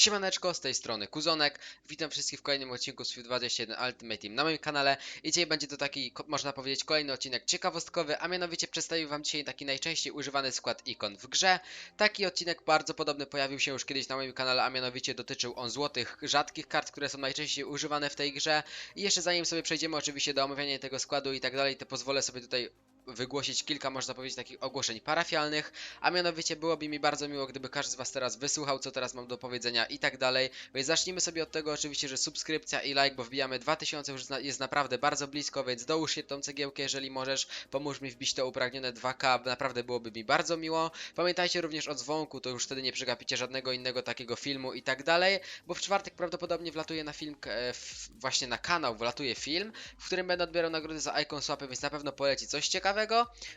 Siemaneczko, z tej strony Kuzonek. Witam wszystkich w kolejnym odcinku z 21 Ultimate Team na moim kanale. I dzisiaj będzie to taki, można powiedzieć, kolejny odcinek ciekawostkowy, a mianowicie przedstawię wam dzisiaj taki najczęściej używany skład ikon w grze. Taki odcinek bardzo podobny pojawił się już kiedyś na moim kanale, a mianowicie dotyczył on złotych, rzadkich kart, które są najczęściej używane w tej grze. I jeszcze zanim sobie przejdziemy oczywiście do omawiania tego składu i tak dalej, to pozwolę sobie tutaj wygłosić kilka, można powiedzieć, takich ogłoszeń parafialnych, a mianowicie byłoby mi bardzo miło, gdyby każdy z Was teraz wysłuchał, co teraz mam do powiedzenia i tak dalej. Więc zacznijmy sobie od tego oczywiście, że subskrypcja i like, bo wbijamy 2000, już jest naprawdę bardzo blisko, więc dołóż się tą cegiełkę, jeżeli możesz. Pomóż mi wbić to upragnione 2K, naprawdę byłoby mi bardzo miło. Pamiętajcie również o dzwonku, to już wtedy nie przegapicie żadnego innego takiego filmu i tak dalej, bo w czwartek prawdopodobnie wlatuje na film, e, właśnie na kanał wlatuje film, w którym będę odbierał nagrody za Icon Swapy, więc na pewno poleci coś ciekawego.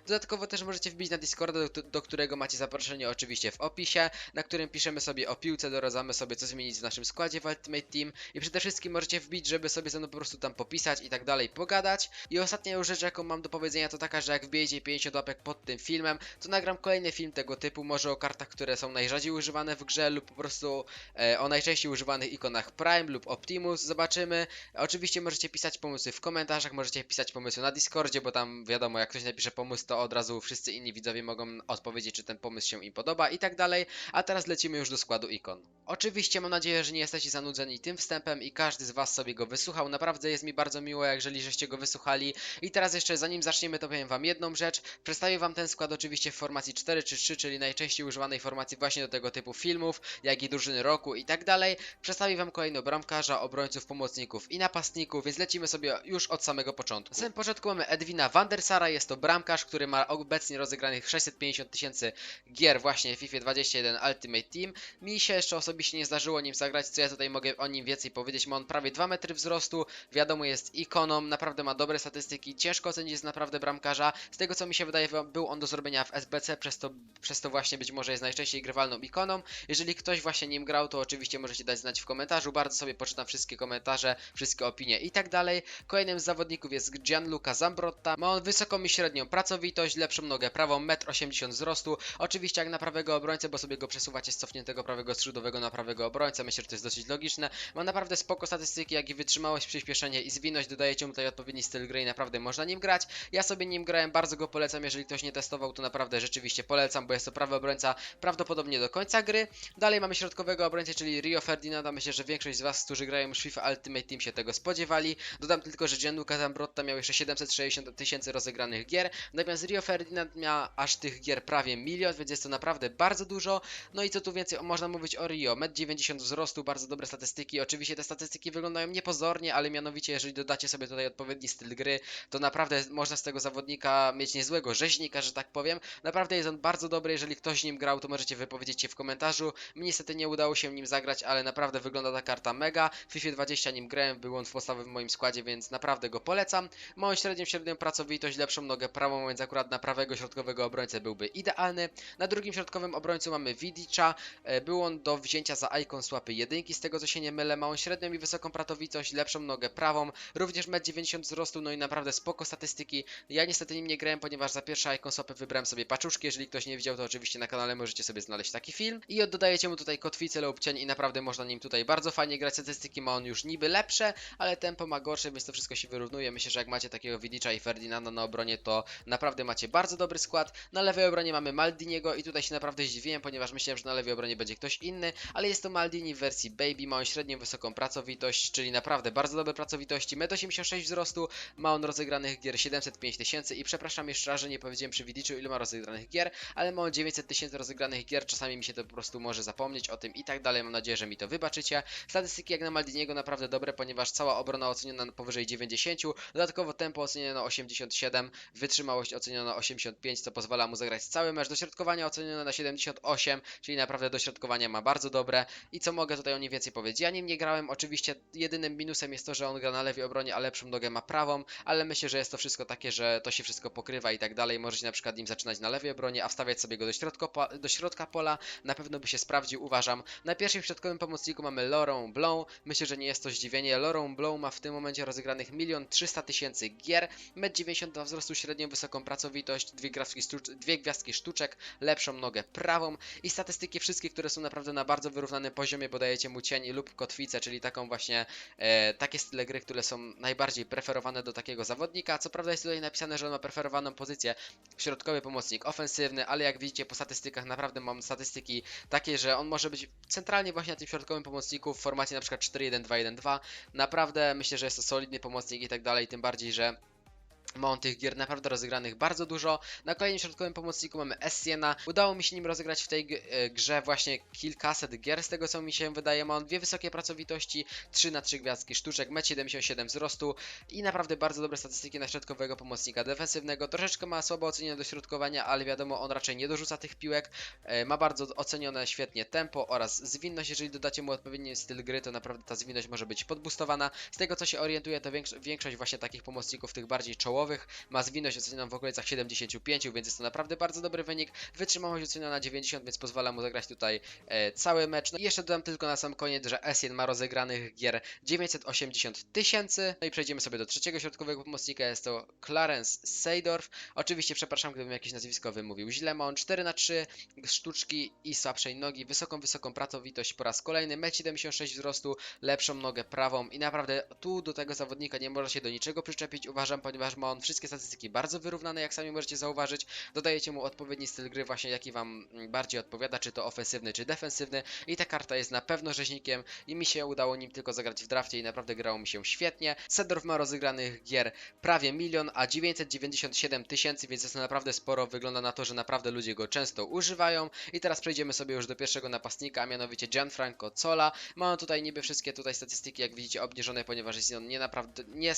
Dodatkowo też możecie wbić na Discorda, do, do którego macie zaproszenie oczywiście w opisie, na którym piszemy sobie o piłce, doradzamy sobie co zmienić w naszym składzie w Ultimate Team i przede wszystkim możecie wbić, żeby sobie ze mną po prostu tam popisać i tak dalej, pogadać. I ostatnia rzecz, jaką mam do powiedzenia, to taka, że jak wbijecie 50 łapek pod tym filmem, to nagram kolejny film tego typu, może o kartach, które są najrzadziej używane w grze lub po prostu e, o najczęściej używanych ikonach Prime lub Optimus, zobaczymy. Oczywiście możecie pisać pomysły w komentarzach, możecie pisać pomysły na Discordzie, bo tam wiadomo, jak ktoś napisze pomysł, to od razu wszyscy inni widzowie mogą odpowiedzieć, czy ten pomysł się im podoba i tak dalej. A teraz lecimy już do składu ikon. Oczywiście mam nadzieję, że nie jesteście zanudzeni tym wstępem i każdy z Was sobie go wysłuchał. Naprawdę jest mi bardzo miło, jeżeli żeście go wysłuchali. I teraz jeszcze zanim zaczniemy, to powiem Wam jedną rzecz. Przedstawię Wam ten skład oczywiście w formacji 4 czy 3, czyli najczęściej używanej formacji właśnie do tego typu filmów, jak i drużyny roku i tak dalej. Przedstawię Wam kolejno bramkarza, obrońców, pomocników i napastników, więc lecimy sobie już od samego początku. Na samym początku mamy Edwina van der Sara, jest to bramkarz, który ma obecnie rozegranych 650 tysięcy gier właśnie w FIFA 21 Ultimate Team. Mi się jeszcze osobiście nie zdarzyło nim zagrać, co ja tutaj mogę o nim więcej powiedzieć. Ma on prawie 2 metry wzrostu, wiadomo jest ikoną, naprawdę ma dobre statystyki, ciężko ocenić jest naprawdę bramkarza. Z tego co mi się wydaje, był on do zrobienia w SBC, przez to, przez to właśnie być może jest najczęściej grywalną ikoną. Jeżeli ktoś właśnie nim grał, to oczywiście możecie dać znać w komentarzu, bardzo sobie poczytam wszystkie komentarze, wszystkie opinie i tak dalej. Kolejnym z zawodników jest Gianluca Zambrotta. Ma on wysoką i średnią pracowitość, lepszą nogę prawą, 1,80 m wzrostu. Oczywiście jak na prawego obrońcę, bo sobie go przesuwacie z cofniętego prawego skrzydłowego na prawego obrońcę. Myślę, że to jest dosyć logiczne. Ma naprawdę spoko statystyki, jak i wytrzymałość, przyspieszenie i zwinność. Dodajecie mu tutaj odpowiedni styl gry i naprawdę można nim grać. Ja sobie nim grałem, bardzo go polecam. Jeżeli ktoś nie testował, to naprawdę rzeczywiście polecam, bo jest to prawy obrońca prawdopodobnie do końca gry. Dalej mamy środkowego obrońcę, czyli Rio Ferdinanda. Myślę, że większość z Was, którzy grają już FIFA Ultimate Team się tego spodziewali. Dodam tylko, że Gianluca Zambrotta miał jeszcze 760 tysięcy rozegranych natomiast Rio Ferdinand miał aż tych gier prawie milion, więc jest to naprawdę bardzo dużo. No i co tu więcej można mówić o Rio? 1,90 m wzrostu, bardzo dobre statystyki. Oczywiście te statystyki wyglądają niepozornie, ale mianowicie jeżeli dodacie sobie tutaj odpowiedni styl gry, to naprawdę można z tego zawodnika mieć niezłego rzeźnika, że tak powiem. Naprawdę jest on bardzo dobry, jeżeli ktoś nim grał, to możecie wypowiedzieć się w komentarzu. Mnie niestety nie udało się nim zagrać, ale naprawdę wygląda ta karta mega. W FIFA 20 nim grałem, był on w podstawowym moim składzie, więc naprawdę go polecam. Ma on średnią, średnią pracowitość, lepszą nogę prawą, więc akurat na prawego środkowego obrońcę byłby idealny. Na drugim środkowym obrońcu mamy Vidicza. E, Był on do wzięcia za Icon Swapy jedynki, z tego co się nie mylę. Ma on średnią i wysoką pracowitość, lepszą nogę prawą, również 1,90 m wzrostu, no i naprawdę spoko statystyki. Ja niestety nim nie grałem, ponieważ za pierwsze Icon Swapy wybrałem sobie paczuszki. Jeżeli ktoś nie widział, to oczywiście na kanale możecie sobie znaleźć taki film. I oddajecie mu tutaj kotwicę lub cień i naprawdę można nim tutaj bardzo fajnie grać. Statystyki ma on już niby lepsze, ale tempo ma gorsze, więc to wszystko się wyrównuje. Myślę, że jak macie takiego Vidicza i Ferdinanda na obronie, to naprawdę macie bardzo dobry skład. Na lewej obronie mamy Maldiniego i tutaj się naprawdę zdziwiłem, ponieważ myślałem, że na lewej obronie będzie ktoś inny, ale jest to Maldini w wersji Baby, ma on średnią wysoką pracowitość, czyli naprawdę bardzo dobre pracowitości, 1,86 m wzrostu, ma on rozegranych gier 705 tysięcy i przepraszam jeszcze raz, że nie powiedziałem przy Vidiczu ile ma rozegranych gier, ale ma on 900 tysięcy rozegranych gier, czasami mi się to po prostu może zapomnieć o tym i tak dalej, mam nadzieję, że mi to wybaczycie. Statystyki jak na Maldiniego naprawdę dobre, ponieważ cała obrona oceniona na powyżej 90, dodatkowo tempo ocenione na 87, wytrzymałość oceniona na 85, co pozwala mu zagrać cały mecz, dośrodkowania ocenione na 78, czyli naprawdę dośrodkowania ma bardzo dobre. I co mogę tutaj o nim więcej powiedzieć, ja nim nie grałem, oczywiście jedynym minusem jest to, że on gra na lewej obronie, a lepszą nogę ma prawą, ale myślę, że jest to wszystko takie, że to się wszystko pokrywa i tak dalej, możecie na przykład nim zaczynać na lewej obronie, a wstawiać sobie go do środka, po- do środka pola, na pewno by się sprawdził, uważam. Na pierwszym środkowym pomocniku mamy Laurent Blanc, myślę, że nie jest to zdziwienie, Laurent Blanc ma w tym momencie rozegranych 1 300 tysięcy gier, 1,92 m wzrostu, średnią wysoką pracowitość, dwie gwiazdki, sztucz, dwie gwiazdki sztuczek, lepszą nogę prawą i statystyki wszystkie, które są naprawdę na bardzo wyrównanym poziomie, bo dajecie mu cień lub kotwicę, czyli taką właśnie e, takie style gry, które są najbardziej preferowane do takiego zawodnika. Co prawda jest tutaj napisane, że on ma preferowaną pozycję środkowy pomocnik ofensywny, ale jak widzicie po statystykach naprawdę mam statystyki takie, że on może być centralnie właśnie na tym środkowym pomocniku w formacie na przykład 4-1-2-1-2. Naprawdę myślę, że jest to solidny pomocnik i tak dalej, tym bardziej, że ma on tych gier naprawdę rozegranych bardzo dużo. Na kolejnym środkowym pomocniku mamy Essiena. Udało mi się nim rozegrać w tej e, grze właśnie kilkaset gier, z tego co mi się wydaje. Ma on dwie wysokie pracowitości, 3 na 3 gwiazdki sztuczek, 1,77 m wzrostu i naprawdę bardzo dobre statystyki na środkowego pomocnika defensywnego. Troszeczkę ma słabo ocenione do środkowania, ale wiadomo, on raczej nie dorzuca tych piłek. E, Ma bardzo ocenione świetnie tempo oraz zwinność. Jeżeli dodacie mu odpowiedni styl gry, to naprawdę ta zwinność może być podbustowana. Z tego co się orientuję, to większo- większość właśnie takich pomocników, tych bardziej czołowych, ma zwinność ocenioną w okolicach 75, więc jest to naprawdę bardzo dobry wynik. Wytrzymałość oceniona na 90, więc pozwala mu zagrać tutaj e, cały mecz. No i jeszcze dodam tylko na sam koniec, że Essien ma rozegranych gier 980 tysięcy. No i przejdziemy sobie do trzeciego środkowego pomocnika, jest to Clarence Seydorf. Oczywiście przepraszam, gdybym jakieś nazwisko wymówił źle. Ma on 4 na 3 sztuczki i słabszej nogi, wysoką, wysoką pracowitość po raz kolejny, 1,76 m wzrostu, lepszą nogę prawą i naprawdę tu do tego zawodnika nie można się do niczego przyczepić, uważam, ponieważ ma on wszystkie statystyki bardzo wyrównane, jak sami możecie zauważyć. Dodajecie mu odpowiedni styl gry, właśnie jaki wam mm, bardziej odpowiada, czy to ofensywny, czy defensywny i ta karta jest na pewno rzeźnikiem i mi się udało nim tylko zagrać w drafcie i naprawdę grało mi się świetnie. Sedorf ma rozegranych gier prawie milion, a 997 tysięcy, więc jest to naprawdę sporo. Wygląda na to, że naprawdę ludzie go często używają. I teraz przejdziemy sobie już do pierwszego napastnika, a mianowicie Gianfranco Zola. Ma on tutaj niby wszystkie tutaj statystyki, jak widzicie, obniżone, ponieważ jest on nie naprawdę, nie,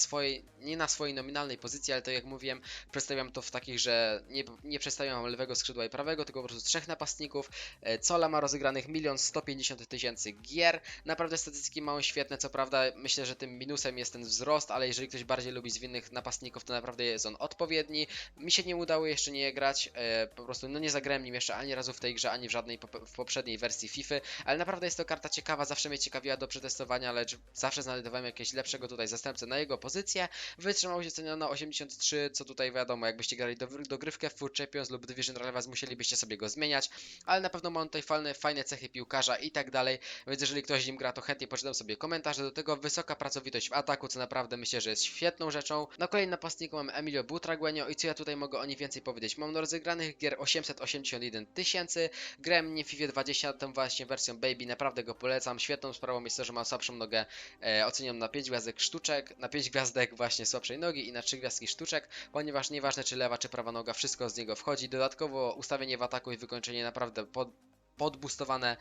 nie na swojej nominalnej pozycji, pozycji, ale to jak mówiłem, przedstawiam to w takich, że nie, nie przedstawiam lewego skrzydła i prawego, tylko po prostu trzech napastników. E, Cola ma rozegranych 1 150 tysięcy gier. Naprawdę statystyki mają świetne, co prawda myślę, że tym minusem jest ten wzrost, ale jeżeli ktoś bardziej lubi zwinnych napastników, to naprawdę jest on odpowiedni. Mi się nie udało jeszcze nie grać, e, po prostu no nie zagrałem nim jeszcze ani razu w tej grze, ani w żadnej w poprzedniej wersji FIFA, ale naprawdę jest to karta ciekawa, zawsze mnie ciekawiła do przetestowania, lecz zawsze znajdowałem jakiegoś lepszego tutaj zastępcę na jego pozycję. Wytrzymałość oceniono 80 73, co tutaj wiadomo, jakbyście grali do, dogrywkę w Four Champions lub Division Relevance, musielibyście sobie go zmieniać, ale na pewno ma on tutaj fajne, fajne cechy piłkarza i tak dalej, więc jeżeli ktoś z nim gra, to chętnie poczytam sobie komentarze do tego. Wysoka pracowitość w ataku, co naprawdę myślę, że jest świetną rzeczą. Na kolejnym napastniku mam Emilio Butragueño i co ja tutaj mogę o nim więcej powiedzieć? Mam do rozegranych gier 881 tysięcy, grałem nie w FIFA 20, tą właśnie wersją Baby, naprawdę go polecam. Świetną sprawą jest to, że mam słabszą nogę, e, oceniam na 5 gwiazdek sztuczek, na 5 gwiazdek właśnie słabszej nogi i na 3 gwiazdki sztuczek, ponieważ nieważne czy lewa czy prawa noga, wszystko z niego wchodzi. Dodatkowo ustawienie w ataku i wykończenie naprawdę pod, podbustowane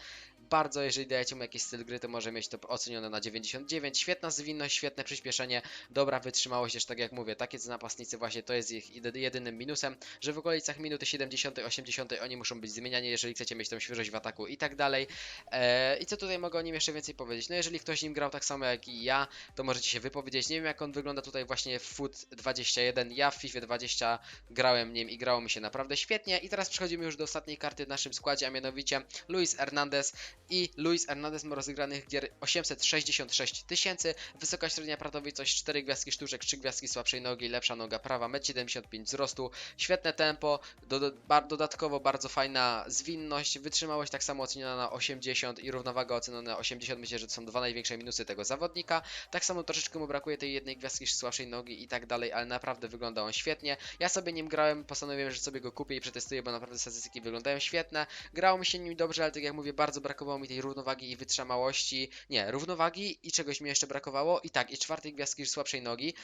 bardzo, jeżeli dajecie mu jakiś styl gry, to może mieć to ocenione na 99. Świetna zwinność, świetne przyspieszenie, dobra wytrzymałość, też tak jak mówię, takie napastnicy właśnie to jest ich jedy- jedynym minusem, że w okolicach minuty 70, 80 oni muszą być zmieniani, jeżeli chcecie mieć tą świeżość w ataku i tak dalej. Eee, I co tutaj mogę o nim jeszcze więcej powiedzieć? No jeżeli ktoś nim grał tak samo jak i ja, to możecie się wypowiedzieć. Nie wiem jak on wygląda tutaj właśnie w Foot 21. Ja w FIFA 20 grałem nim i grało mi się naprawdę świetnie. I teraz przechodzimy już do ostatniej karty w naszym składzie, a mianowicie Luis Hernandez. I Luis Hernandez ma rozegranych gier 866 tysięcy, wysoka średnia pracowitość 4 gwiazdki sztuczek, 3 gwiazdki słabszej nogi, lepsza noga prawa, 1,75 m wzrostu, świetne tempo, do, bar, dodatkowo bardzo fajna zwinność, wytrzymałość tak samo oceniona na 80 i równowaga oceniona na 80, myślę, że to są dwa największe minusy tego zawodnika, tak samo troszeczkę mu brakuje tej jednej gwiazdki słabszej nogi i tak dalej, ale naprawdę wygląda on świetnie, ja sobie nim grałem, postanowiłem, że sobie go kupię i przetestuję, bo naprawdę statystyki wyglądają świetne, grało mi się nim dobrze, ale tak jak mówię, bardzo brakowało mi tej równowagi i wytrzymałości. Nie, równowagi i czegoś mi jeszcze brakowało. I tak, i czwartej gwiazdki słabszej nogi.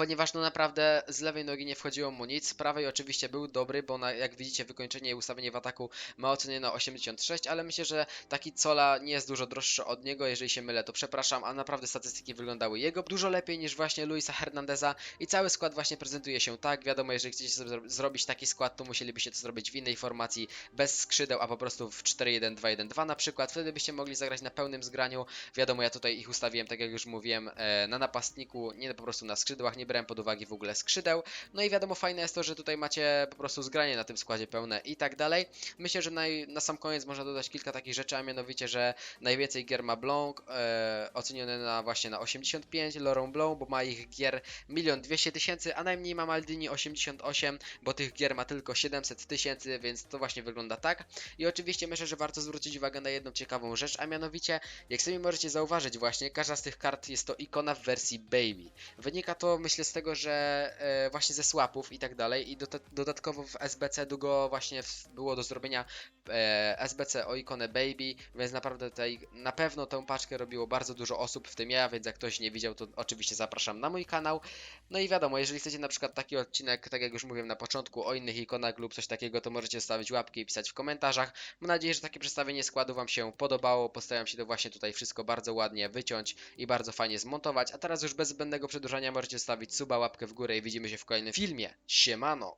Ponieważ no naprawdę z lewej nogi nie wchodziło mu nic, z prawej oczywiście był dobry, bo na, jak widzicie wykończenie i ustawienie w ataku ma ocenione na 86, ale myślę, że taki Cola nie jest dużo droższy od niego, jeżeli się mylę to przepraszam, a naprawdę statystyki wyglądały jego dużo lepiej niż właśnie Luisa Hernandeza i cały skład właśnie prezentuje się tak, wiadomo jeżeli chcecie zro- zrobić taki skład, to musielibyście to zrobić w innej formacji, bez skrzydeł, a po prostu w 4-1-2-1-2 na przykład, wtedy byście mogli zagrać na pełnym zgraniu, wiadomo ja tutaj ich ustawiłem, tak jak już mówiłem, e, na napastniku, nie po prostu na skrzydłach, nie brałem pod uwagę w ogóle skrzydeł. No i wiadomo, fajne jest to, że tutaj macie po prostu zgranie na tym składzie pełne i tak dalej. Myślę, że naj, na sam koniec można dodać kilka takich rzeczy, a mianowicie, że najwięcej gier ma Blanc, e, ocenione na właśnie na 85, Laurent Blanc, bo ma ich gier 1 200 tysięcy, a najmniej ma Maldini 88, bo tych gier ma tylko 700 tysięcy, więc to właśnie wygląda tak. I oczywiście myślę, że warto zwrócić uwagę na jedną ciekawą rzecz, a mianowicie, jak sami możecie zauważyć właśnie, każda z tych kart jest to ikona w wersji Baby. Wynika to myślę z tego, że e, właśnie ze swapów i tak dalej i doda- dodatkowo w SBC długo właśnie było do zrobienia e, SBC o ikonę Baby, więc naprawdę tutaj na pewno tę paczkę robiło bardzo dużo osób, w tym ja, więc jak ktoś nie widział, to oczywiście zapraszam na mój kanał. No i wiadomo, jeżeli chcecie na przykład taki odcinek, tak jak już mówiłem na początku, o innych ikonach lub coś takiego, to możecie stawić łapki i pisać w komentarzach. Mam nadzieję, że takie przedstawienie składu Wam się podobało. Postaram się to właśnie tutaj wszystko bardzo ładnie wyciąć i bardzo fajnie zmontować. A teraz już bez zbędnego przedłużania możecie stawić suba, łapkę w górę i widzimy się w kolejnym filmie. Siemano!